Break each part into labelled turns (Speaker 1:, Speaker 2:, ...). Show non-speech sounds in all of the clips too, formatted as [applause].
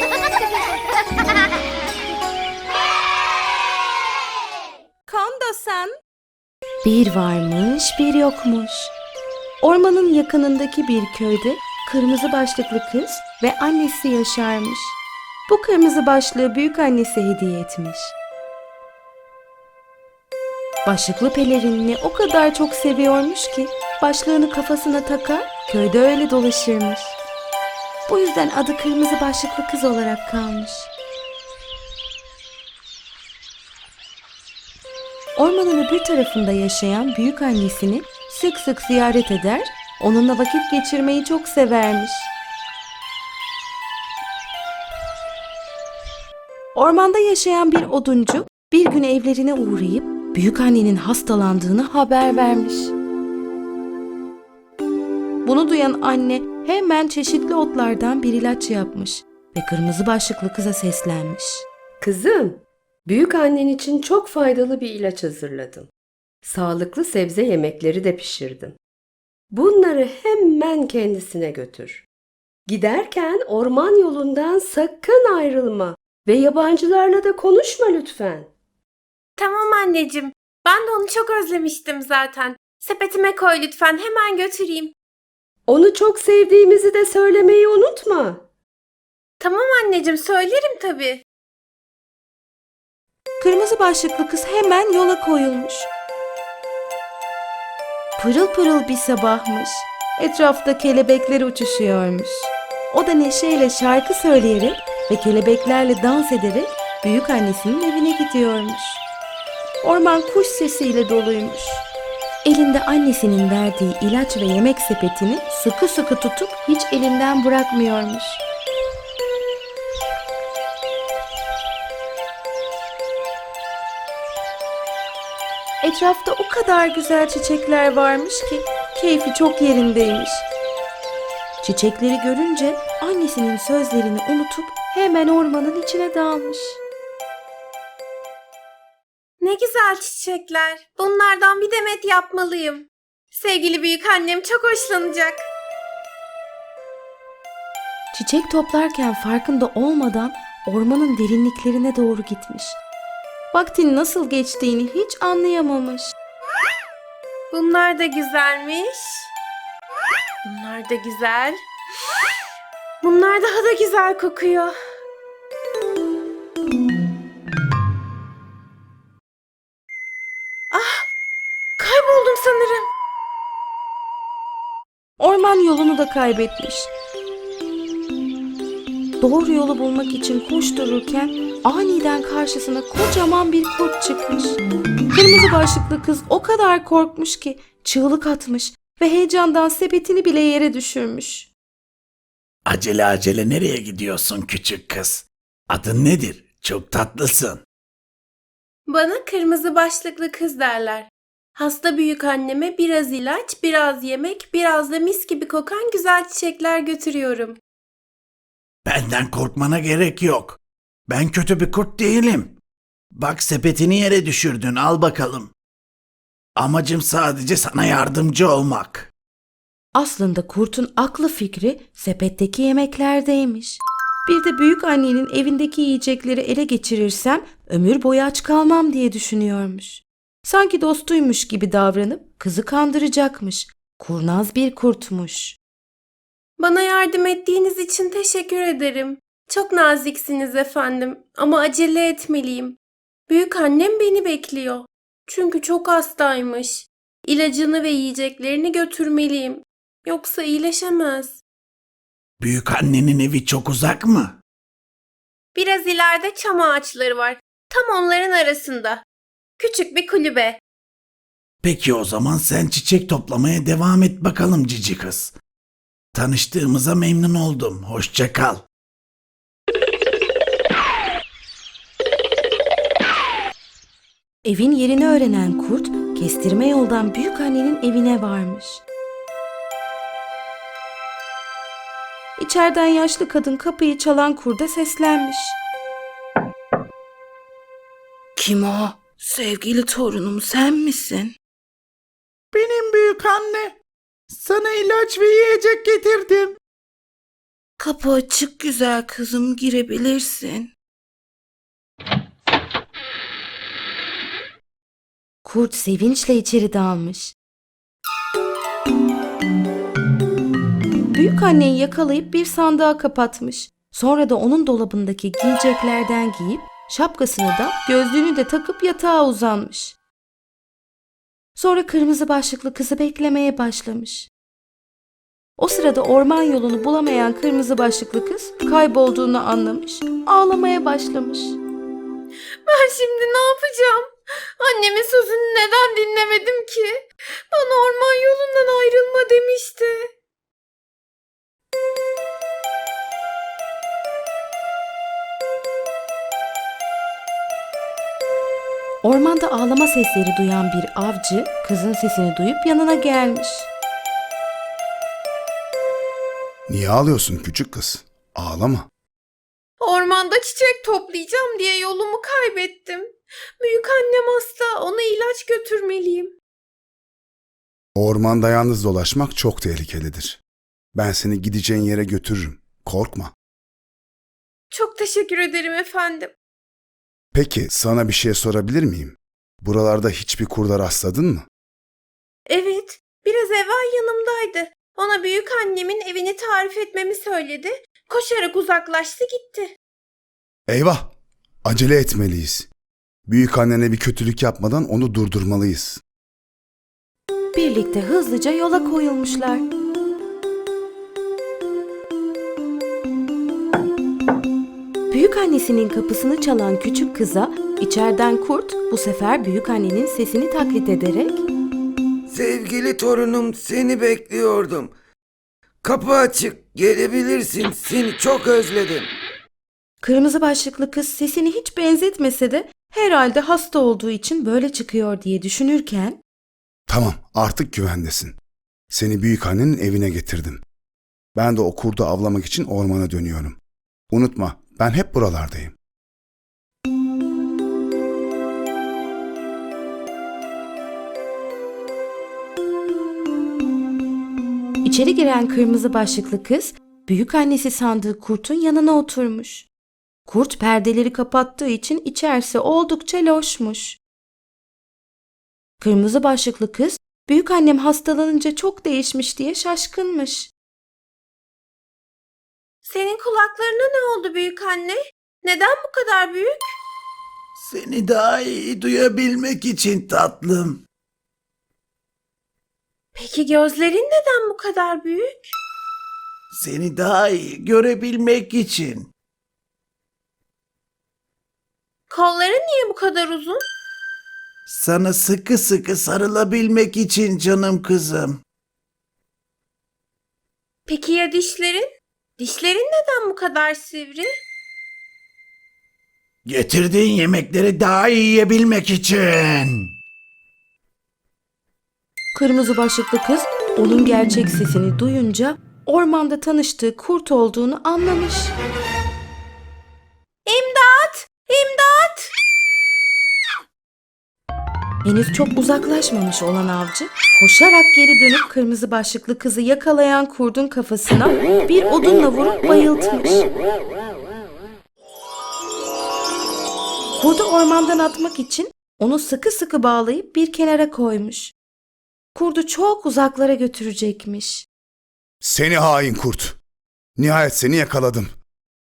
Speaker 1: [laughs] Kondo-san.
Speaker 2: Bir varmış bir yokmuş. Ormanın yakınındaki bir köyde kırmızı başlıklı kız ve annesi yaşarmış. Bu kırmızı başlığı büyük annesi hediye etmiş. Başlıklı pelerinini o kadar çok seviyormuş ki başlığını kafasına takar köyde öyle dolaşırmış. Bu yüzden adı kırmızı başlıklı kız olarak kalmış. Ormanın öbür tarafında yaşayan büyük annesini sık sık ziyaret eder, onunla vakit geçirmeyi çok severmiş. Ormanda yaşayan bir oduncu bir gün evlerine uğrayıp büyük annenin hastalandığını haber vermiş. Bunu duyan anne hemen çeşitli otlardan bir ilaç yapmış ve kırmızı başlıklı kıza seslenmiş.
Speaker 3: Kızım, büyük annen için çok faydalı bir ilaç hazırladım. Sağlıklı sebze yemekleri de pişirdim. Bunları hemen kendisine götür. Giderken orman yolundan sakın ayrılma ve yabancılarla da konuşma lütfen.
Speaker 1: Tamam anneciğim. Ben de onu çok özlemiştim zaten. Sepetime koy lütfen hemen götüreyim.
Speaker 3: Onu çok sevdiğimizi de söylemeyi unutma.
Speaker 1: Tamam anneciğim söylerim tabii.
Speaker 2: Kırmızı başlıklı kız hemen yola koyulmuş. Pırıl pırıl bir sabahmış. Etrafta kelebekler uçuşuyormuş. O da neşeyle şarkı söyleyerek ve kelebeklerle dans ederek büyük annesinin evine gidiyormuş. Orman kuş sesiyle doluymuş. Elinde annesinin verdiği ilaç ve yemek sepetini sıkı sıkı tutup hiç elinden bırakmıyormuş. Etrafta o kadar güzel çiçekler varmış ki keyfi çok yerindeymiş. Çiçekleri görünce annesinin sözlerini unutup hemen ormanın içine dalmış.
Speaker 1: Ne güzel çiçekler. Bunlardan bir demet yapmalıyım. Sevgili büyük annem çok hoşlanacak.
Speaker 2: Çiçek toplarken farkında olmadan ormanın derinliklerine doğru gitmiş. Vaktin nasıl geçtiğini hiç anlayamamış.
Speaker 1: Bunlar da güzelmiş. Bunlar da güzel. Bunlar daha da güzel kokuyor.
Speaker 2: Da kaybetmiş. Doğru yolu bulmak için koştururken aniden karşısına kocaman bir kurt çıkmış. Kırmızı başlıklı kız o kadar korkmuş ki çığlık atmış ve heyecandan sepetini bile yere düşürmüş.
Speaker 4: Acele acele nereye gidiyorsun küçük kız? Adın nedir? Çok tatlısın.
Speaker 1: Bana kırmızı başlıklı kız derler. Hasta büyük anneme biraz ilaç, biraz yemek, biraz da mis gibi kokan güzel çiçekler götürüyorum.
Speaker 4: Benden korkmana gerek yok. Ben kötü bir kurt değilim. Bak sepetini yere düşürdün al bakalım. Amacım sadece sana yardımcı olmak.
Speaker 2: Aslında kurtun aklı fikri sepetteki yemeklerdeymiş. Bir de büyük annenin evindeki yiyecekleri ele geçirirsem ömür boyu aç kalmam diye düşünüyormuş. Sanki dostuymuş gibi davranıp kızı kandıracakmış. Kurnaz bir kurtmuş.
Speaker 1: Bana yardım ettiğiniz için teşekkür ederim. Çok naziksiniz efendim ama acele etmeliyim. Büyük annem beni bekliyor. Çünkü çok hastaymış. İlacını ve yiyeceklerini götürmeliyim. Yoksa iyileşemez.
Speaker 4: Büyük annenin evi çok uzak mı?
Speaker 1: Biraz ileride çam ağaçları var. Tam onların arasında. Küçük bir kulübe.
Speaker 4: Peki o zaman sen çiçek toplamaya devam et bakalım cici kız. Tanıştığımıza memnun oldum. Hoşça kal.
Speaker 2: Evin yerini öğrenen kurt kestirme yoldan büyük annenin evine varmış. İçeriden yaşlı kadın kapıyı çalan kurda seslenmiş. Kim o? Sevgili torunum sen misin?
Speaker 4: Benim büyük anne. Sana ilaç ve yiyecek getirdim.
Speaker 5: Kapı açık güzel kızım girebilirsin.
Speaker 2: Kurt sevinçle içeri dalmış. Büyük anneyi yakalayıp bir sandığa kapatmış. Sonra da onun dolabındaki giyeceklerden giyip şapkasını da gözlüğünü de takıp yatağa uzanmış. Sonra kırmızı başlıklı kızı beklemeye başlamış. O sırada orman yolunu bulamayan kırmızı başlıklı kız kaybolduğunu anlamış, ağlamaya başlamış.
Speaker 1: Ben şimdi ne yapacağım? Annemin sözünü neden dinlemedim ki? Bana orman yolundan ayrılma demişti.
Speaker 2: Ormanda ağlama sesleri duyan bir avcı kızın sesini duyup yanına gelmiş.
Speaker 6: Niye ağlıyorsun küçük kız? Ağlama.
Speaker 1: Ormanda çiçek toplayacağım diye yolumu kaybettim. Büyük annem hasta, ona ilaç götürmeliyim.
Speaker 6: Ormanda yalnız dolaşmak çok tehlikelidir. Ben seni gideceğin yere götürürüm. Korkma.
Speaker 1: Çok teşekkür ederim efendim.
Speaker 6: Peki sana bir şey sorabilir miyim? Buralarda hiçbir kurda rastladın mı?
Speaker 1: Evet, biraz evvel yanımdaydı. Ona büyük annemin evini tarif etmemi söyledi. Koşarak uzaklaştı gitti.
Speaker 6: Eyvah! Acele etmeliyiz. Büyük annene bir kötülük yapmadan onu durdurmalıyız.
Speaker 2: Birlikte hızlıca yola koyulmuşlar. Büyük annesinin kapısını çalan küçük kıza içeriden kurt bu sefer büyük annenin sesini taklit ederek
Speaker 7: Sevgili torunum seni bekliyordum. Kapı açık gelebilirsin seni çok özledim.
Speaker 2: kırmızı başlıklı kız sesini hiç benzetmese de herhalde hasta olduğu için böyle çıkıyor diye düşünürken
Speaker 6: Tamam, artık güvendesin. Seni büyük annenin evine getirdim. Ben de o kurdu avlamak için ormana dönüyorum. Unutma, ben hep buralardayım.
Speaker 2: İçeri giren kırmızı başlıklı kız büyük annesi sandığı kurtun yanına oturmuş. Kurt perdeleri kapattığı için içerisi oldukça loşmuş. Kırmızı başlıklı kız büyük annem hastalanınca çok değişmiş diye şaşkınmış.
Speaker 1: Senin kulaklarına ne oldu büyük anne? Neden bu kadar büyük?
Speaker 4: Seni daha iyi duyabilmek için tatlım.
Speaker 1: Peki gözlerin neden bu kadar büyük?
Speaker 4: Seni daha iyi görebilmek için.
Speaker 1: Kolların niye bu kadar uzun?
Speaker 4: Sana sıkı sıkı sarılabilmek için canım kızım.
Speaker 1: Peki ya dişlerin? Dişlerin neden bu kadar sivri?
Speaker 4: Getirdiğin yemekleri daha iyi yiyebilmek için.
Speaker 2: Kırmızı başlıklı kız onun gerçek sesini duyunca ormanda tanıştığı kurt olduğunu anlamış.
Speaker 1: İmdat! İmdat!
Speaker 2: Henüz çok uzaklaşmamış olan avcı koşarak geri dönüp kırmızı başlıklı kızı yakalayan kurdun kafasına bir odunla vurup bayıltmış. Kurdu ormandan atmak için onu sıkı sıkı bağlayıp bir kenara koymuş. Kurdu çok uzaklara götürecekmiş.
Speaker 6: Seni hain kurt! Nihayet seni yakaladım.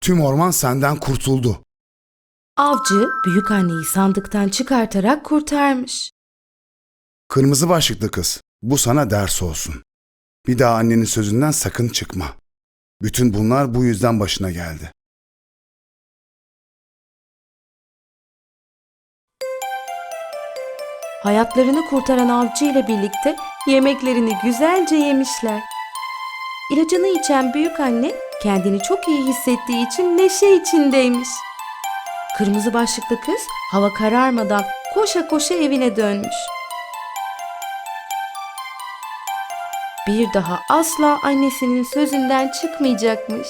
Speaker 6: Tüm orman senden kurtuldu.
Speaker 2: Avcı büyük anneyi sandıktan çıkartarak kurtarmış.
Speaker 6: Kırmızı başlıklı kız, bu sana ders olsun. Bir daha annenin sözünden sakın çıkma. Bütün bunlar bu yüzden başına geldi.
Speaker 2: Hayatlarını kurtaran avcı ile birlikte yemeklerini güzelce yemişler. İlacını içen büyük anne kendini çok iyi hissettiği için neşe içindeymiş. Kırmızı başlıklı kız hava kararmadan koşa koşa evine dönmüş. Bir daha asla annesinin sözünden çıkmayacakmış.